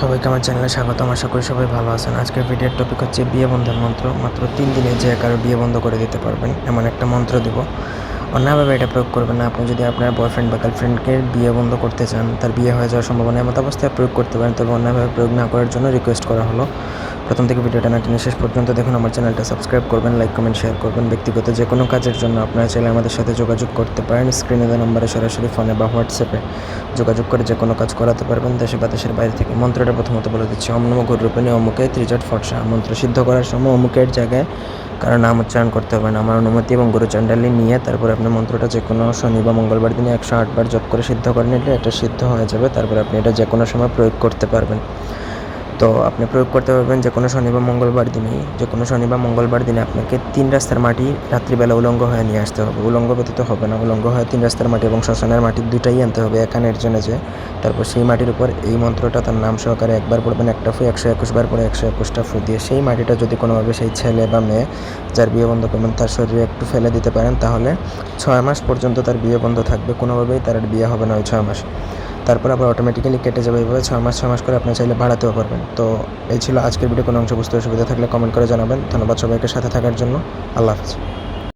সবাইকে আমার চ্যানেলে স্বাগত আশা করি সবাই ভালো আছেন। আজকের ভিডিওর টপিক হচ্ছে বিয়ে বন্ধের মন্ত্র। মাত্র তিন দিনে যে কারও বিয়ে বন্ধ করে দিতে পারবেন, এমন একটা মন্ত্র দিব। অন্যভাবে এটা প্রয়োগ করবেন না। আপনি যদি আপনার বয়ফ্রেন্ড বা গার্লফ্রেন্ডকে বিয়ে বন্ধ করতে চান, তার বিয়ে হয়ে যাওয়ার সম্ভাবনা এমত অবস্থায় প্রয়োগ করতে পারেন, তবে অন্যভাবে প্রয়োগ না করার জন্য রিকোয়েস্ট করা হলো। প্রথম থেকে ভিডিওটা না টেনে শেষ পর্যন্ত দেখুন, আমার চ্যানেলটা সাবস্ক্রাইব করবেন, লাইক, কমেন্ট, শেয়ার করবেন। ব্যক্তিগত যে কোনো কাজের জন্য আপনারা চাইলে আমাদের সাথে যোগাযোগ করতে পারেন। স্ক্রিনে দেওয়া নম্বরে সরাসরি ফোনে বা হোয়াটসঅ্যাপে যোগাযোগ করে যে কোনো কাজ করাতে পারবেন দেশে বা দেশের বাইরে থেকে। মন্ত্রটা প্রথমত বলে দিচ্ছি অম নম গুরুপণী অমুকে ত্রিজট ফটসা মন্ত্র সিদ্ধ করার সময় অমুকের জায়গায় কারও নাম উচ্চারণ করতে হবে না। আমার অনুমতি এবং গুরুচণ্ডালী নিয়ে তারপরে আপনি মন্ত্রটা যে কোনো শনি বা মঙ্গলবার দিনে একশো আটবার জপ করে সিদ্ধ করে নিলে এটা সিদ্ধ হয়ে যাবে। তারপরে আপনি এটা যে কোনো সময় প্রয়োগ করতে পারবেন। তো আপনি প্রয়োগ করতে পারবেন যে কোনো শনি বা মঙ্গলবার দিনেই। যে কোনো শনি বা মঙ্গলবার দিনে আপনাকে তিন রাস্তার মাটি রাত্রিবেলা উলঙ্গ হয়ে নিয়ে আসতে হবে। উলঙ্গ ব্যতীত হবে না, উলঙ্গ হয়ে তিন রাস্তার মাটি এবং শ্মশানের মাটি দুটাই আনতে হবে একানের জন্য যে। তারপর সেই মাটির উপর এই মন্ত্রটা তার নাম সহকারে একবার পড়বেন, একটা ফু, একশো একুশ বার পরে একশো একুশটা ফু দিয়ে সেই মাটিটা যদি কোনোভাবে সেই ছেলে বা মেয়ে যার বিয়ে বন্ধ করবেন, তার শরীরে একটু ফেলে দিতে পারেন, তাহলে ছয় মাস পর্যন্ত তার বিয়ে বন্ধ থাকবে, কোনোভাবেই তার বিয়ে হবে না ওই ছয় মাস। তারপর আবার অটোমেটিক্যালি কেটে যাবে। এভাবে ছয় মাস ছয় মাস করে আপনি চাইলে ভাড়াতেও পারবেন। তো এই ছিল আজকের ভিডিও কোনো অংশ বুঝতে অসুবিধা থাকলে কমেন্ট করে জানাবেন। ধন্যবাদ সবাইকে সাথে থাকার জন্য। আল্লাহ হাফিজ।